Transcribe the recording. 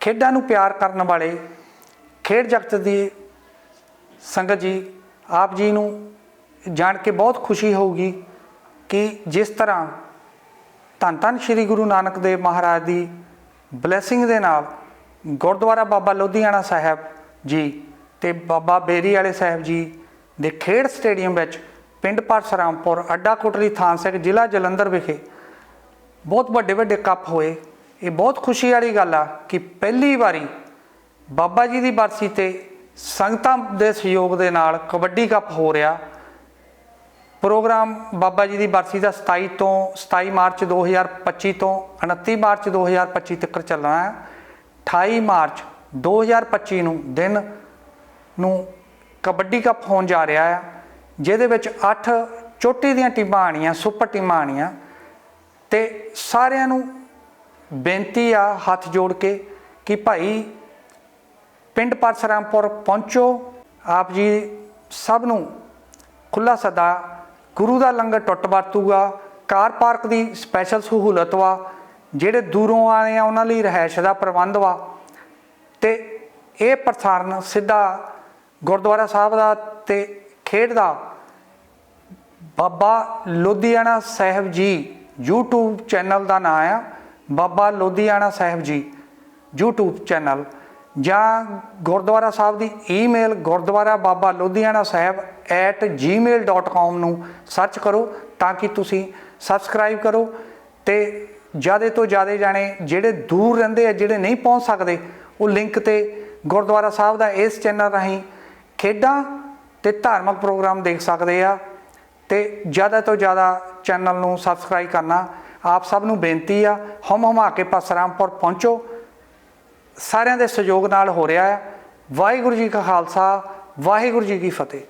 ਖੇਡਾਂ ਨੂੰ ਪਿਆਰ ਕਰਨ ਵਾਲੇ ਖੇਡ ਜਗਤ ਦੀ ਸੰਗਤ ਜੀ, ਆਪ ਜੀ ਨੂੰ ਜਾਣ ਕੇ ਬਹੁਤ ਖੁਸ਼ੀ ਹੋਊਗੀ ਕਿ ਜਿਸ ਤਰ੍ਹਾਂ ਧੰਨ ਧੰਨ ਸ੍ਰੀ ਗੁਰੂ ਨਾਨਕ ਦੇਵ ਮਹਾਰਾਜ ਦੀ ਬਲੇਸਿੰਗ ਦੇ ਨਾਲ ਗੁਰਦੁਆਰਾ ਬਾਬਾ ਲੋਧੀਆਣਾ ਸਾਹਿਬ ਜੀ ਤੇ ਬਾਬਾ ਬੇਰੀ ਵਾਲੇ ਸਾਹਿਬ ਜੀ ਦੇ ਖੇਡ ਸਟੇਡੀਅਮ ਵਿੱਚ ਪਿੰਡ ਪਰਸਰਾਮਪੁਰ ਅੱਡਾ ਕੋਟਲੀ ਥਾਨ ਸਿੰਘ ਜ਼ਿਲ੍ਹਾ ਜਲੰਧਰ ਵਿਖੇ ਬਹੁਤ ਵੱਡੇ ਵੱਡੇ ਕੱਪ ਹੋਏ। ਇਹ ਬਹੁਤ ਖੁਸ਼ੀ ਵਾਲੀ ਗੱਲ ਆ ਕਿ ਪਹਿਲੀ ਵਾਰੀ ਬਾਬਾ ਜੀ ਦੀ ਬਰਸੀ ਤੇ ਸੰਗਤਾਂ ਦੇ ਸਹਿਯੋਗ ਦੇ ਨਾਲ ਕਬੱਡੀ ਕੱਪ ਹੋ ਰਿਹਾ। ਪ੍ਰੋਗਰਾਮ ਬਾਬਾ ਜੀ ਦੀ ਬਰਸੀ ਦਾ 27 ਤੋਂ 27 ਮਾਰਚ 2025 ਤੋਂ 29 ਮਾਰਚ 2025 ਤੱਕ ਚੱਲਣਾ ਹੈ। 28 ਮਾਰਚ 2025 ਨੂੰ ਦਿਨ ਨੂੰ ਕਬੱਡੀ ਕੱਪ ਹੋਣ ਜਾ ਰਿਹਾ ਹੈ। ਜਿਹਦੇ ਵਿੱਚ 8 ਚੋਟੀ ਦੀਆਂ ਟੀਮਾਂ ਆਣੀਆਂ ਸੁਪਰ ਟੀਮਾਂ ਆਣੀਆਂ ਤੇ ਸਾਰਿਆਂ ਨੂੰ ਬੇਨਤੀ ਆ ਹੱਥ ਜੋੜ ਕੇ ਕਿ ਭਾਈ ਪਿੰਡ ਪਰਸਰਾਮਪੁਰ ਪਹੁੰਚੋ। ਆਪ ਜੀ ਸਭ ਨੂੰ ਖੁੱਲਾ ਸਦਾ। ਗੁਰੂ ਦਾ ਲੰਗਰ ਟੁੱਟ ਵਰਤੂਗਾ। ਕਾਰ ਪਾਰਕ ਦੀ ਸਪੈਸ਼ਲ ਸਹੂਲਤ ਵਾ। ਜਿਹੜੇ ਦੂਰੋਂ ਆਏ ਆ, ਉਹਨਾਂ ਲਈ ਰਹਿائش ਦਾ ਪ੍ਰਬੰਧ ਵਾ। ਤੇ ਇਹ ਪ੍ਰਸਾਰਣ ਸਿੱਧਾ ਗੁਰਦੁਆਰਾ ਸਾਹਿਬ ਦਾ ਤੇ ਖੇਡ ਦਾ ਬਾਬਾ ਲੁਧਿਆਣਾ ਸਾਹਿਬ ਜੀ YouTube ਚੈਨਲ ਦਾ ਨਾਮ ਆ। ਬਾਬਾ ਲੋਧੀਆਣਾ ਸਾਹਿਬ ਜੀ YouTube ਚੈਨਲ ਜਾਂ ਗੁਰਦੁਆਰਾ ਸਾਹਿਬ ਦੀ ਈਮੇਲ ਗੁਰਦੁਆਰਾ ਬਾਬਾ ਲੋਧੀਆਣਾ ਸਾਹਿਬ @gmail.com ਨੂੰ ਸਰਚ ਕਰੋ ਤਾਂ ਕਿ ਤੁਸੀਂ ਸਬਸਕ੍ਰਾਈਬ ਕਰੋ ਤੇ ਜ਼ਿਆਦਾ ਤੋਂ ਜ਼ਿਆਦਾ ਜਾਣੇ ਜਿਹੜੇ ਦੂਰ ਰਹਿੰਦੇ ਆ, ਜਿਹੜੇ ਨਹੀਂ ਪਹੁੰਚ ਸਕਦੇ, ਉਹ ਲਿੰਕ ਤੇ ਗੁਰਦੁਆਰਾ ਸਾਹਿਬ ਦਾ ਇਸ ਚੈਨਲ ਰਾਹੀਂ ਖੇਡਾਂ ਤੇ ਧਾਰਮਿਕ ਪ੍ਰੋਗਰਾਮ ਦੇਖ ਸਕਦੇ ਆ ਤੇ ਜ਼ਿਆਦਾ ਤੋਂ ਜ਼ਿਆਦਾ ਚੈਨਲ ਨੂੰ ਸਬਸਕ੍ਰਾਈਬ ਕਰਨਾ ਆਪ ਸਭ ਨੂੰ ਬੇਨਤੀ ਆ, ਹਮ ਹਮਾ ਕੇ ਪਸਰਾਮਪੁਰ ਪਹੁੰਚੋ। ਸਾਰਿਆਂ ਦੇ ਸਹਿਯੋਗ ਨਾਲ ਹੋ ਰਿਹਾ ਹੈ। ਵਾਹਿਗੁਰੂ ਜੀ ਕਾ ਖਾਲਸਾ, ਵਾਹਿਗੁਰੂ ਜੀ ਕੀ ਫਤਿਹ।